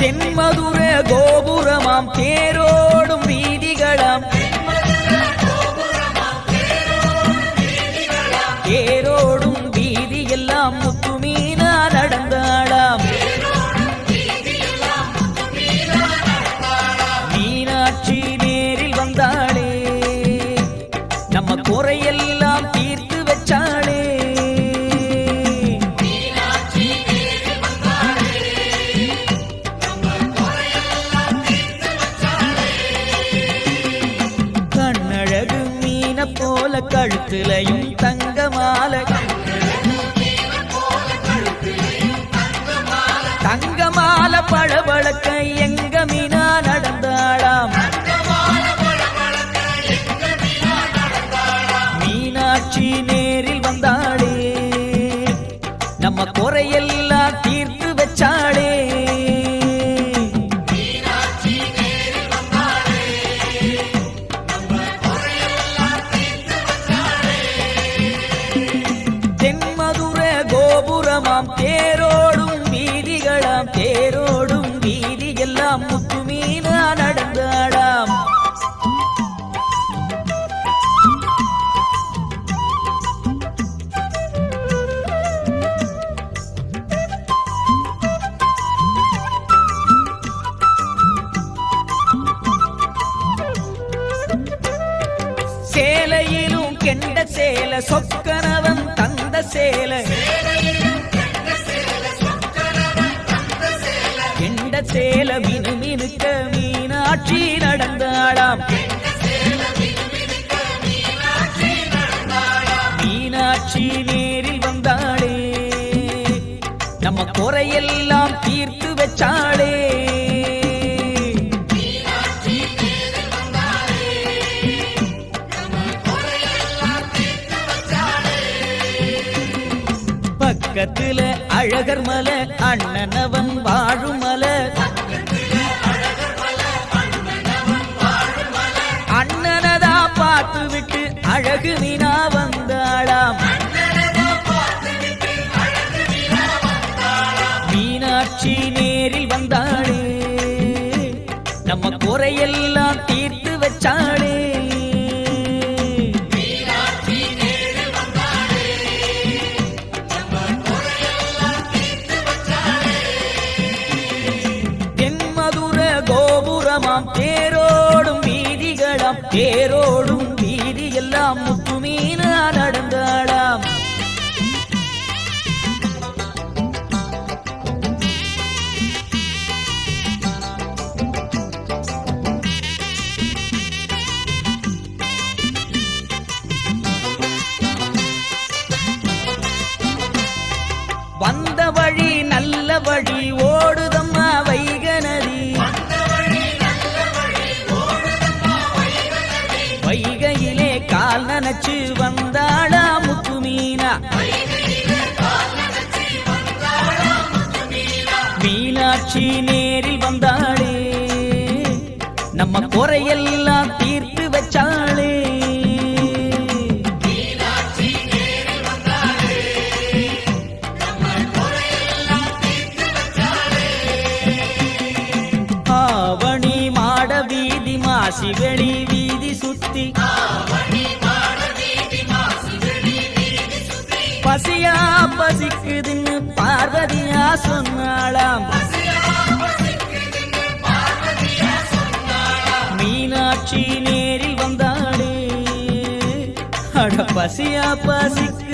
தென்மதுர கோபுரமாம் தேரோடும் வீதிகளாம். ஏ மீன போல கழுத்துலையும் தங்க மாலை தங்க மாலை பளபளக்க எங்க மீனா நடந்தாளாம். மீனாட்சி நேரில் வந்தாளே. நம்ம குறையெல்லாம் கோபுரமாம் தேரோடும் வீதிகளாம் தேரோடும் வீதி எல்லாம் முத்து மீனா நடந்தாடாம். சேலையிலும் கெண்ட சேல சொக்கனவன் தந்த சேல. சேல மினு மினுக்க மீனாட்சி நடந்தாளாம். மீனாட்சி நேரில் வந்தாளே. நம்ம குறையெல்லாம் தீர்த்து வச்சாளே. பக்கத்துல அழகர் மலை அண்ணனவன் வாழும் மலை. அண்ணனதா பார்த்து விட்டு அழகு மீனா வந்தாளாம். மீனாட்சி நேரில் வந்தாளே. நம்ம குறையெல்லாம் தீர்த்து வச்சாளே. கோபுரமாம் தேரோடும் வீதிகளாம் தேரோடும் வீதி எல்லாம் முத்துமீனா நடந்தாளாம் வந்த வழி நல்ல வழி ஓடுதம்மா நனைச்சு வந்தாளா முத்து மீனா மீனாட்சி நேரில் வந்தாளே. நம்ம குறையெல்லாம் தீர்த்து வச்சாளே. ஆவணி மாட வீதி மாசி வெளி வீதி சுத்தி. பசியா பசிக்குதுன்னு பார்வதியா சொன்னாளாம். மீனாட்சி நேரில் வந்தாளே. அட பசியா பசிக்கு